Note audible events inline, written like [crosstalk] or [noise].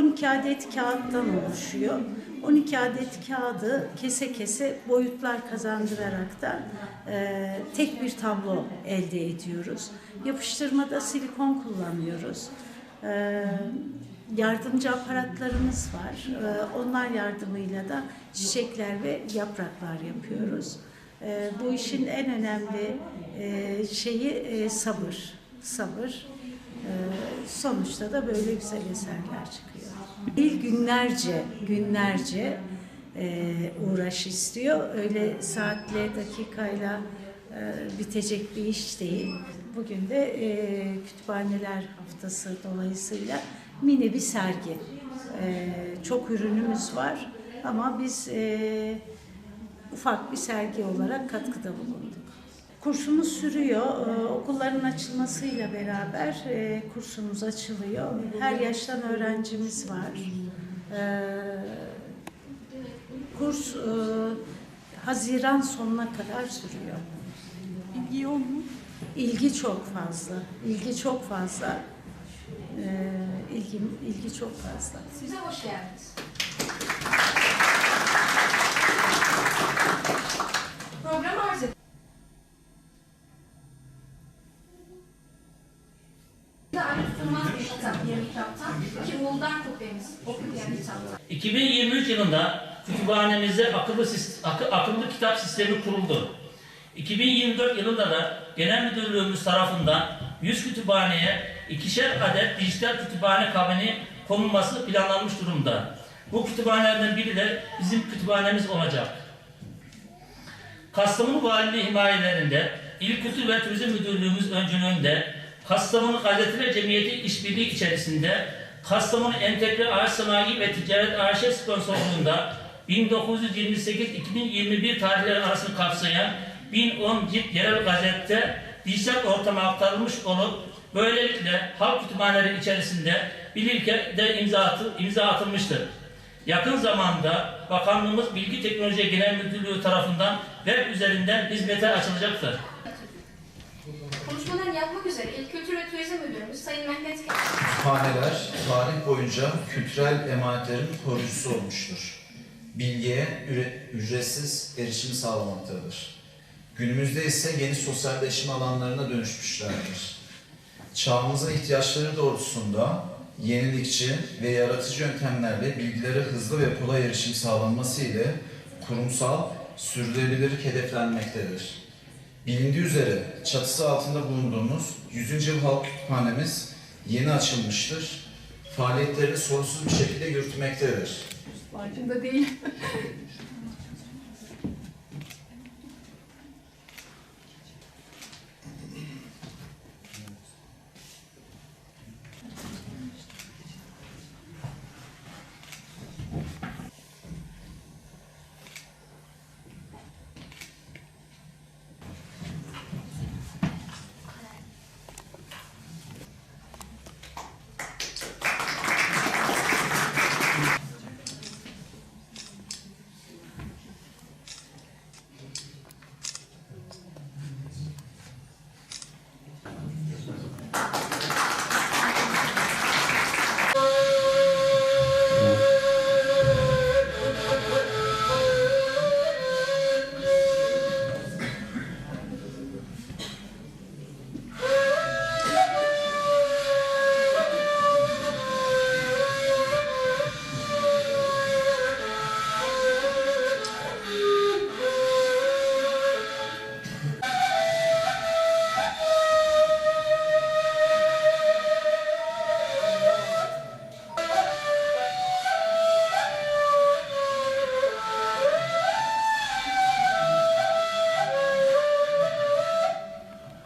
12 adet kağıttan oluşuyor. 12 adet kağıdı kese kese boyutlar kazandırarak da e, tek bir tablo elde ediyoruz. Yapıştırmada silikon kullanıyoruz. E, yardımcı aparatlarımız var. E, onlar yardımıyla da çiçekler ve yapraklar yapıyoruz. E, bu işin en önemli e, şeyi e, sabır. Sabır. E, sonuçta da böyle güzel eserler çıkıyor. Değil günlerce, günlerce e, uğraş istiyor. Öyle saatle, dakikayla e, bitecek bir iş değil. Bugün de e, kütüphaneler haftası dolayısıyla mini bir sergi. E, çok ürünümüz var ama biz e, ufak bir sergi olarak katkıda bulunduk. Kursumuz sürüyor. Ee, okulların açılmasıyla beraber e, kursumuz açılıyor. Her yaştan öğrencimiz var. Ee, kurs e, Haziran sonuna kadar sürüyor. İlgi yoğun mu? İlgi çok fazla. İlgi çok fazla. Ee, ilgi, ilgi çok fazla. Size hoş geldiniz. Kitaptan ki Uludağ Kubbe'miz okuyan kitaptan. 2023 yılında kütüphanemizde akıllı, akı- akıllı kitap sistemi kuruldu. 2024 yılında da Genel Müdürlüğümüz tarafından 100 kütüphaneye ikişer adet dijital kütüphane kabini konulması planlanmış durumda. Bu kütüphanelerden biri de bizim kütüphanemiz olacak. Kastamonu Valiliği himayelerinde İl Kültür ve Turizm Müdürlüğümüz öncülüğünde Kastamonu Gazeteler Cemiyeti işbirliği içerisinde Kastamonu Entegre Ağaç Sanayi ve Ticaret AŞ sponsorluğunda 1928-2021 tarihleri arasını kapsayan 1010 cilt yerel gazette dijital ortama aktarılmış olup böylelikle halk kütüphaneleri içerisinde bir ilkede imza, atı, imza atılmıştır. Yakın zamanda Bakanlığımız Bilgi Teknoloji Genel Müdürlüğü tarafından web üzerinden hizmete açılacaktır. Yapmak üzere İl Kültür ve Turizm Müdürümüz Sayın Mehmet Kütüphaneler tarih boyunca kültürel emanetlerin koruyucusu olmuştur. Bilgiye ücretsiz erişim sağlamaktadır. Günümüzde ise yeni sosyalleşme alanlarına dönüşmüşlerdir. Çağımızın ihtiyaçları doğrultusunda yenilikçi ve yaratıcı yöntemlerle bilgilere hızlı ve kolay erişim sağlanması ile kurumsal sürdürülebilirlik hedeflenmektedir. Bilindiği üzere çatısı altında bulunduğumuz 100. Yıl Halk Kütüphanemiz yeni açılmıştır. Faaliyetlerini sorunsuz bir şekilde yürütmektedir. Farkında değil. [laughs]